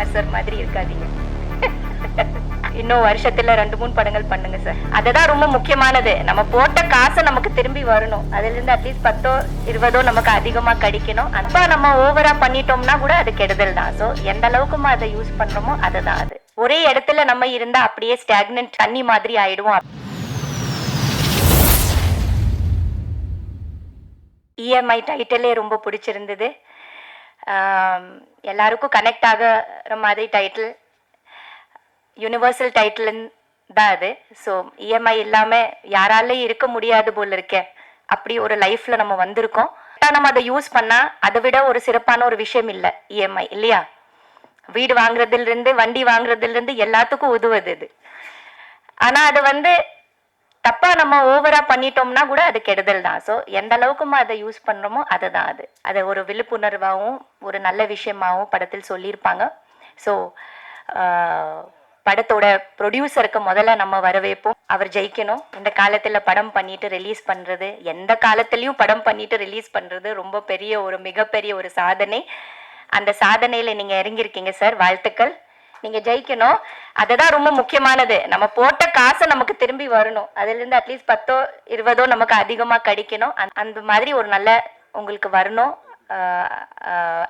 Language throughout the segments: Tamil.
குமார் சார் மாதிரி இருக்காதீங்க. இன்னும் வருஷத்துல ரெண்டு மூணு படங்கள் பண்ணுங்க சார் அதுதான் ரொம்ப முக்கியமானது. நம்ம போட்ட காசு நமக்கு திரும்பி வரணும். அதுல இருந்து அட்லீஸ்ட் பத்தோ இருபதோ நமக்கு அதிகமா கிடைக்கணும். அப்ப நம்ம ஓவரா பண்ணிட்டோம்னா கூட அது கெடுதல் தான். ஸோ எந்த அளவுக்கு அதை யூஸ் பண்றோமோ அதுதான் அது. ஒரே இடத்துல நம்ம இருந்தா அப்படியே ஸ்டாக்னன்ட் தண்ணி மாதிரி ஆயிடுவோம். இஎம்ஐ டைட்டிலே ரொம்ப பிடிச்சிருந்தது. எல்லாருக்கும் கனெக்ட் ஆகிற மாதிரி டைட்டில் யூனிவர்சல் டைட்டில் தான் அது. ஸோ இஎம்ஐ இல்லாமல் யாராலையும் இருக்க முடியாது போல இருக்கேன் அப்படி ஒரு லைஃப்பில் நம்ம வந்திருக்கோம். ஆனால் நம்ம அதை யூஸ் பண்ணால் அதை விட ஒரு சிறப்பான ஒரு விஷயம் இல்லை இஎம்ஐ இல்லையா? வீடு வாங்குறதுலேருந்து வண்டி வாங்குறதுலேருந்து எல்லாத்துக்கும் உதவுது இது. ஆனால் அது வந்து தப்பா நம்ம ஓவரா பண்ணிட்டோம்னா கூட அது கெடுதல் தான். ஸோ எந்த அளவுக்கு அதை யூஸ் பண்றோமோ அதுதான் அது. அதை ஒரு விழிப்புணர்வாகவும் ஒரு நல்ல விஷயமாகவும் படத்தில் சொல்லியிருப்பாங்க. ஸோ படத்தோட ப்ரொடியூசருக்கு முதல்ல நம்ம வரவேற்போம். அவர் ஜெயிக்கணும். இந்த காலத்தில் படம் பண்ணிட்டு ரிலீஸ் பண்ணுறது எந்த காலத்துலேயும் படம் பண்ணிட்டு ரிலீஸ் பண்ணுறது ரொம்ப பெரிய ஒரு மிகப்பெரிய ஒரு சாதனை. அந்த சாதனையில் நீங்கள் இறங்கியிருக்கீங்க சார் வாழ்த்துக்கள். நீங்க ஜெயிக்கணும். அதுதான் ரொம்ப முக்கியமானது. நம்ம போட்ட காசை நமக்கு திரும்பி வரணும். அதுல இருந்து அட்லீஸ்ட் பத்தோ இருபதோ நமக்கு அதிகமா கிடைக்கணும். அந்த- அந்த மாதிரி ஒரு நல்ல உங்களுக்கு வரணும்.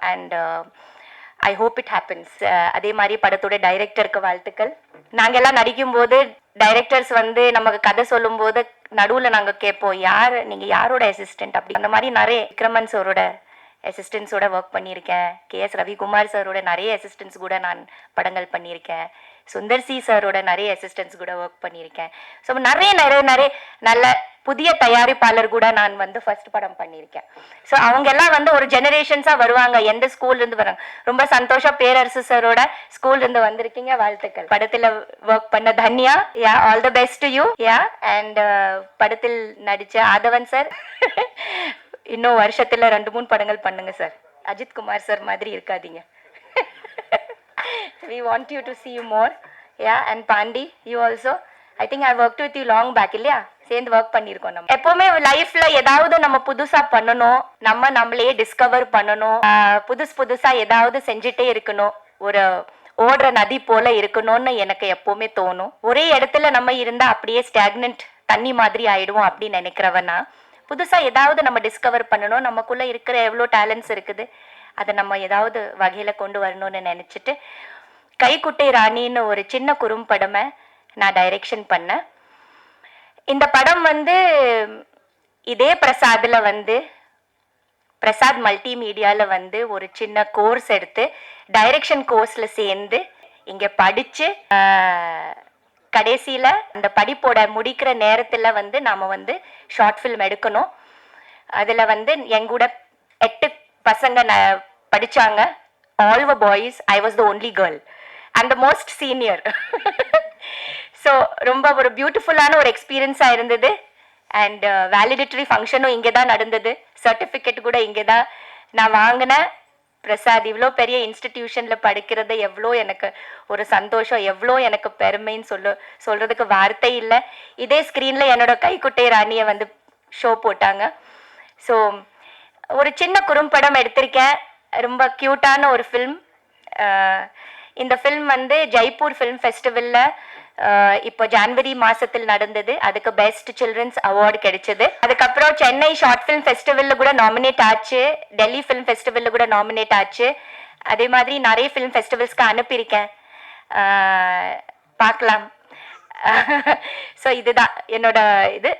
And I hope it happens அதே மாதிரி படத்தோட டைரக்டருக்கு வாழ்த்துக்கள். நாங்க எல்லாம் நடிக்கும் போது டைரக்டர்ஸ் வந்து நமக்கு கதை சொல்லும் போது நடுவுல நாங்க கேட்போம் யார்? நீங்க யாரோட அசிஸ்டன்ட் அப்படி. அந்த மாதிரி நிறைய விக்ரமன் சோரோட அசிஸ்டன்ஸோட ஒர்க் பண்ணியிருக்கேன். கே எஸ் ரவிக்குமார் சாரோட நிறைய அசிஸ்டன்ஸ் கூட நான் படங்கள் பண்ணியிருக்கேன். சுந்தர் சி சாரோட நிறைய அசிஸ்டன்ஸ் கூட ஒர்க் பண்ணியிருக்கேன். ஸோ நிறைய நிறைய நிறைய நல்ல புதிய தயாரிப்பாளர் கூட நான் வந்து ஃபர்ஸ்ட் படம் பண்ணியிருக்கேன். ஸோ அவங்க எல்லாம் வந்து ஒரு ஜெனரேஷன்ஸாக வருவாங்க. எந்த ஸ்கூல்லேருந்து வராங்க ரொம்ப சந்தோஷம். பேரரசு சாரோட ஸ்கூல்லேருந்து வந்திருக்கீங்க. வாழ்த்துக்கள். படத்தில் ஒர்க் பண்ண Tanya. Ya all the best you ya and படத்தில் நடித்த ஆதவன் சார் இன்னும் வருஷத்துல ரெண்டு மூணு படங்கள் பண்ணுங்க சார். அஜித் குமார் சார் மாதிரி இருக்காதீங்க. We want you to see you more ya and Pandi you also I think I work with you long back இல்லையா? சேர்ந்து ஒர்க் பண்ணியிருக்கோம் நம்ம. எப்பவுமே லைஃப்ல ஏதாவது நம்ம புதுசா பண்ணணும். நம்ம நம்மளையே டிஸ்கவர் பண்ணணும். புதுசு புதுசா ஏதாவது செஞ்சுட்டே இருக்கணும். ஒரு ஓடுற நதி போல இருக்கணும்னு எனக்கு எப்பவுமே தோணும். ஒரே இடத்துல நம்ம இருந்தா அப்படியே ஸ்டாக்னன்ட் தண்ணி மாதிரி ஆயிடுவோம் அப்படின்னு நினைக்கிறவனா புதுசாக ஏதாவது நம்ம டிஸ்கவர் பண்ணணும். நமக்குள்ளே இருக்கிற எவ்வளோ டேலண்ட்ஸ் இருக்குது அதை நம்ம ஏதாவது வகையில் கொண்டு வரணும்னு நினச்சிட்டு கைக்குட்டை ராணின்னு ஒரு சின்ன குறும்படமை நான் டைரக்ஷன் பண்ணேன். இந்த படம் வந்து இதே பிரசாதில் வந்து பிரசாத் மல்டிமீடியால வந்து ஒரு சின்ன கோர்ஸ் எடுத்து டைரக்ஷன் கோர்ஸில் சேர்ந்து இங்கே படித்து கடைசியில் அந்த படிப்போட முடிக்கிற நேரத்தில் வந்து நாம் வந்து ஷார்ட் ஃபிலிம் எடுக்கணும். அதில் வந்து எங்கூட எட்டு பசங்க ந- படித்தாங்க all the boys I was the only girl and the most senior so ரொம்ப ஒரு பியூட்டிஃபுல்லான ஒரு எக்ஸ்பீரியன்ஸாக இருந்தது. அண்ட் வேலிடிட்டரி ஃபங்க்ஷனும் இங்கே தான் நடந்தது. சர்டிஃபிகேட் கூட இங்கே தான் நான் வாங்கினேன். பிரசாத் இவ்வளோ பெரிய இன்ஸ்டிடியூஷனில் படிக்கிறது எவ்வளோ எனக்கு ஒரு சந்தோஷம் எவ்வளோ எனக்கு பெருமைன்னு சொல்ல சொல்கிறதுக்கு வார்த்தை இல்லை. இதே ஸ்க்ரீனில் என்னோட கைக்குட்டை ராணியை வந்து ஷோ போட்டாங்க. ஸோ ஒரு சின்ன குறும்படம் எடுத்திருக்கேன். ரொம்ப க்யூட்டான ஒரு ஃபில்ம் இந்த ஃபில்ம் வந்து ஜெய்ப்பூர் ஃபிலிம் ஃபெஸ்டிவலில் இப்போ ஜான்வரி மாசத்தில் நடந்தது. அதுக்கு பெஸ்ட் சில்ட்ரன்ஸ் அவார்டு கிடைச்சது. அதுக்கப்புறம் சென்னை ஷார்ட் ஃபிலிம் ஃபெஸ்டிவலில் கூட நாமினேட் ஆச்சு. டெல்லி ஃபிலிம் ஃபெஸ்டிவலில் கூட நாமினேட் ஆச்சு. அதே மாதிரி நிறைய ஃபிலிம் ஃபெஸ்டிவல்ஸ்க்கு அனுப்பியிருக்கேன். பார்க்கலாம். ஸோ இதுதான் என்னோட இது.